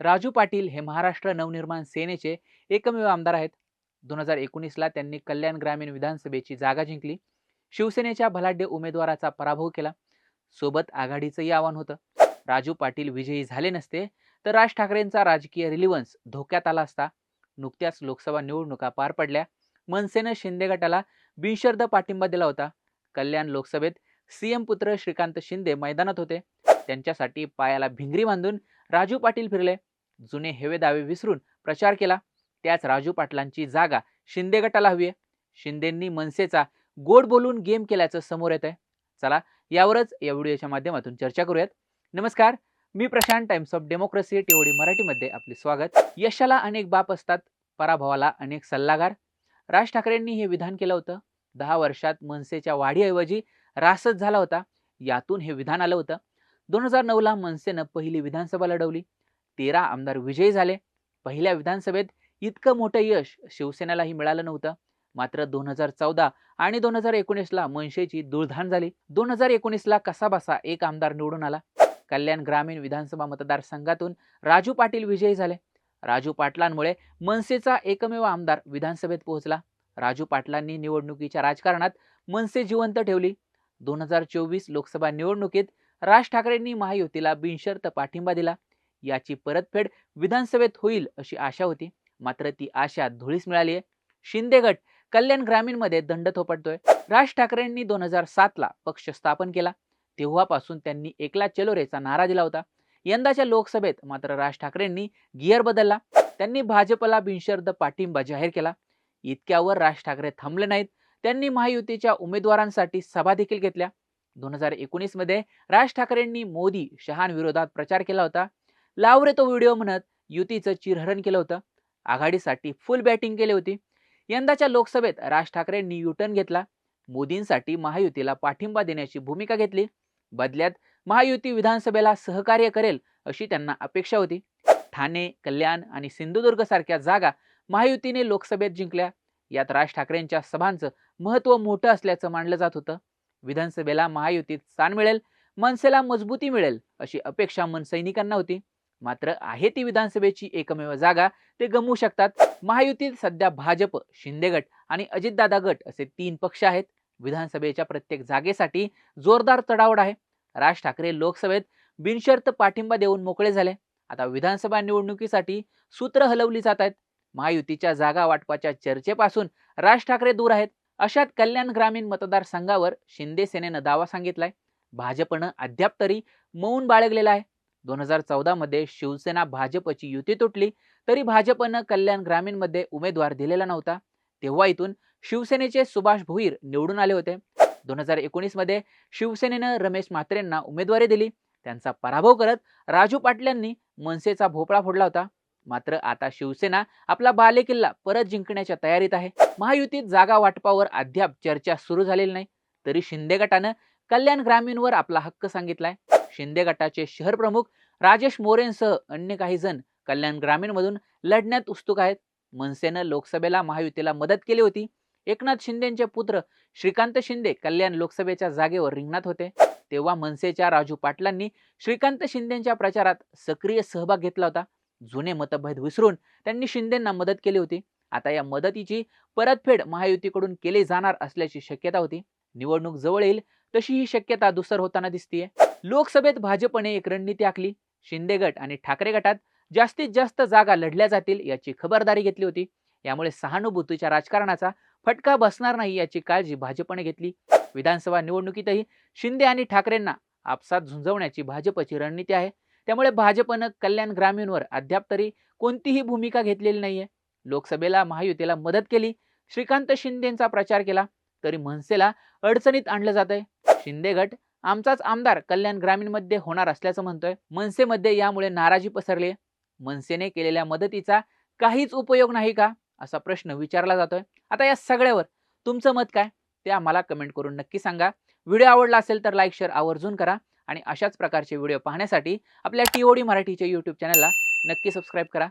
राजू पाटील हे महाराष्ट्र नवनिर्माण सेनेचे एकमेव आमदार आहेत. दोन हजार एकोणीसला त्यांनी कल्याण ग्रामीण विधानसभेची जागा जिंकली. शिवसेनेच्या भलाढ्य उमेदवाराचा पराभव केला. सोबत आघाडीचंही आव्हान होतं. राजू पाटील विजयी झाले नसते तर राज ठाकरेंचा राजकीय रिलिव्हन्स धोक्यात आला असता. नुकत्याच लोकसभा निवडणुका पार पडल्या. मनसेनं शिंदे गटाला बिनशर्द पाठिंबा दिला होता. कल्याण लोकसभेत सीएम पुत्र श्रीकांत शिंदे मैदानात होते. त्यांच्यासाठी पायाला भिंगरी बांधून राजू पाटील फिरले. जुने हेवे दावे विसरून प्रचार केला. त्याच राजू पाटलांची जागा शिंदे गटाला हवी आहे. शिंदेंनी मनसेचा गोड बोलून गेम केल्याचं समोर येत आहे चला यावरच या व्हिडिओच्या माध्यमातून चर्चा करूयात. नमस्कार मी Prashant Times of Democracy TOD मराठीमध्ये आपले स्वागत. यशाला अनेक बाप असतात पराभवाला अनेक सल्लागार. राज ठाकरेंनी हे विधान केलं होतं. दहा वर्षात मनसेच्या वाढीऐवजी रासच झाला होता. यातून हे विधान आलं होतं. दोन हजार नऊला मनसेनं पहिली विधानसभा लढवली. तेरा आमदार विजयी झाले. पहिल्या विधानसभेत इतकं मोठं यश शिवसेनेलाही मिळालं नव्हतं. मात्र दोन हजार चौदा आणि दोन हजार एकोणीसला मनसेची दुळधाण झाली. दोन हजार एकोणीसला कसाबसा एक आमदार निवडून आला. कल्याण ग्रामीण विधानसभा मतदारसंघातून राजू पाटील विजयी झाले. राजू पाटलांमुळे मनसेचा एकमेव आमदार विधानसभेत पोहोचला. राजू पाटलांनी निवडणुकीच्या राजकारणात मनसे जिवंत ठेवली. दोन हजार चोवीस लोकसभा निवडणुकीत राज ठाकरेंनी महायुतीला बिनशर्त पाठिंबा दिला. याची परतफेड विधानसभेत होईल अशी आशा होती. मात्र ती आशा धुळीस मिळाली आहे शिंदे गट कल्याण ग्रामीणमध्ये दंड थोपटतोय. राज ठाकरेंनी दोन हजार सातला पक्ष स्थापन केला. तेव्हापासून त्यांनी एकला चलोरेचा नारा दिला होता. यंदाच्या लोकसभेत मात्र राज ठाकरेंनी गिअर बदलला. त्यांनी भाजपला बिनशर्द पाठिंबा जाहीर केला. इतक्यावर राज ठाकरे थांबले नाहीत. त्यांनी महायुतीच्या उमेदवारांसाठी सभा देखील घेतल्या. दोन हजार एकोणीसमध्ये राज ठाकरेंनी मोदी शहांविरोधात प्रचार केला होता. लावरे तो व्हिडिओ म्हणत युतीचं चिरहरण केलं होतं. आघाडीसाठी फुल बॅटिंग केली होती. यंदाच्या लोकसभेत राज ठाकरेंनी युटर्न घेतला. मोदींसाठी महायुतीला पाठिंबा देण्याची भूमिका घेतली. बदल्यात महायुती विधानसभेला सहकार्य करेल अशी त्यांना अपेक्षा होती. ठाणे कल्याण आणि सिंधुदुर्ग सारख्या जागा महायुतीने लोकसभेत जिंकल्या. यात राज ठाकरेंच्या सभांचं महत्त्व मोठं असल्याचं मानलं जात होतं. विधानसभेला महायुतीत स्थान मिळेल मनसेला मजबूती मिळेल अशी अपेक्षा मनसैनिकांना होती. मात्र आहे ती विधानसभेची एकमेव जागा ते गमवू शकतात. महायुतीत सध्या भाजप शिंदे गट आणि अजितदादा गट असे तीन पक्ष आहेत. विधानसभेच्या प्रत्येक जागेसाठी जोरदार चढावड आहे. राज ठाकरे लोकसभेत बिनशर्त पाठिंबा देऊन मोकळे झाले. आता विधानसभा निवडणुकीसाठी सूत्र हलवली जात आहेत. महायुतीच्या जागा वाटपाच्या चर्चेपासून राज ठाकरे दूर आहेत. अशात कल्याण ग्रामीण मतदारसंघावर शिंदे सेनेनं दावा सांगितलाय. भाजपनं अद्याप तरी मौन बाळगलेला आहे. दोन हजार चौदा मध्ये शिवसेना भाजपची युती तुटली तरी भाजपनं कल्याण ग्रामीणमध्ये उमेदवार दिलेला नव्हता. तेव्हा इथून शिवसेनेचे सुभाष भोईर निवडून आले होते. दोन हजार एकोणीसमध्ये शिवसेनेनं रमेश म्हात्रेंना उमेदवारी दिली. त्यांचा पराभव करत राजू पाटलांनी मनसेचा भोपळा फोडला होता. मात्र आता शिवसेना आपला बालेकिल्ला परत जिंकण्याच्या तयारीत आहे. महायुतीत जागा वाटपावर अद्याप चर्चा सुरू झालेली नाही. तरी शिंदे गटानं कल्याण ग्रामीणवर आपला हक्क सांगितलाय. शिंदे गटाचे शहर प्रमुख राजेश मोरेंसह अन्य काही जण कल्याण ग्रामीणमधून लढण्यात उत्सुक आहेत. मनसेनं लोकसभेला महायुतीला मदत केली होती. एकनाथ शिंदेचे पुत्र श्रीकांत शिंदे कल्याण लोकसभेच्या जागेवर रिंगणात होते. तेव्हा मनसेच्या राजू पाटलांनी श्रीकांत शिंदेच्या प्रचारात सक्रिय सहभाग घेतला होता. जुने मतभेद विसरून त्यांनी शिंदेंना मदत केली होती. आता या मदतीची परतफेड महायुतीकडून केली जाणार असल्याची शक्यता होती. निवडणूक जवळ येईल तशी ही शक्यता दुसर होताना दिसतीये. लोकसभेत भाजपने एक रणनीती आखली. शिंदे गट आणि ठाकरे गटात जास्तीत जास्त जागा लढल्या जातील याची खबरदारी घेतली होती. यामुळे सहानुभूतीच्या राजकारणाचा फटका बसणार नाही याची काळजी भाजपने घेतली. विधानसभा निवडणुकीतही शिंदे आणि ठाकरेंना आपसात झुंजवण्याची भाजपची रणनीती आहे. त्यामुळे भाजपनं कल्याण ग्रामीणवर अद्याप तरी कोणतीही भूमिका घेतलेली नाहीये. लोकसभेला महायुतीला मदत केली. श्रीकांत शिंदेचा प्रचार केला. तरी मनसेला अडचणीत आणलं जात आहे शिंदे गट आमचाच आमदार कल्याण ग्रामीणमध्ये होणार असल्याचं म्हणतोय. मनसेमध्ये यामुळे नाराजी पसरली मनसेने केलेल्या मदतीचा काहीच उपयोग नाही का? असा प्रश्न विचारला जातोय. आता या सगळ्यावर तुमचं मत काय? ते आम्हाला कमेंट करून नक्की सांगा. व्हिडिओ आवडला असेल तर लाईक शेअर आवर्जून करा आणि अशाच प्रकारचे व्हिडिओ पाहण्यासाठी आपल्या टी ओ डी मराठीच्या यूट्यूब चॅनलला नक्की सबस्क्राईब करा.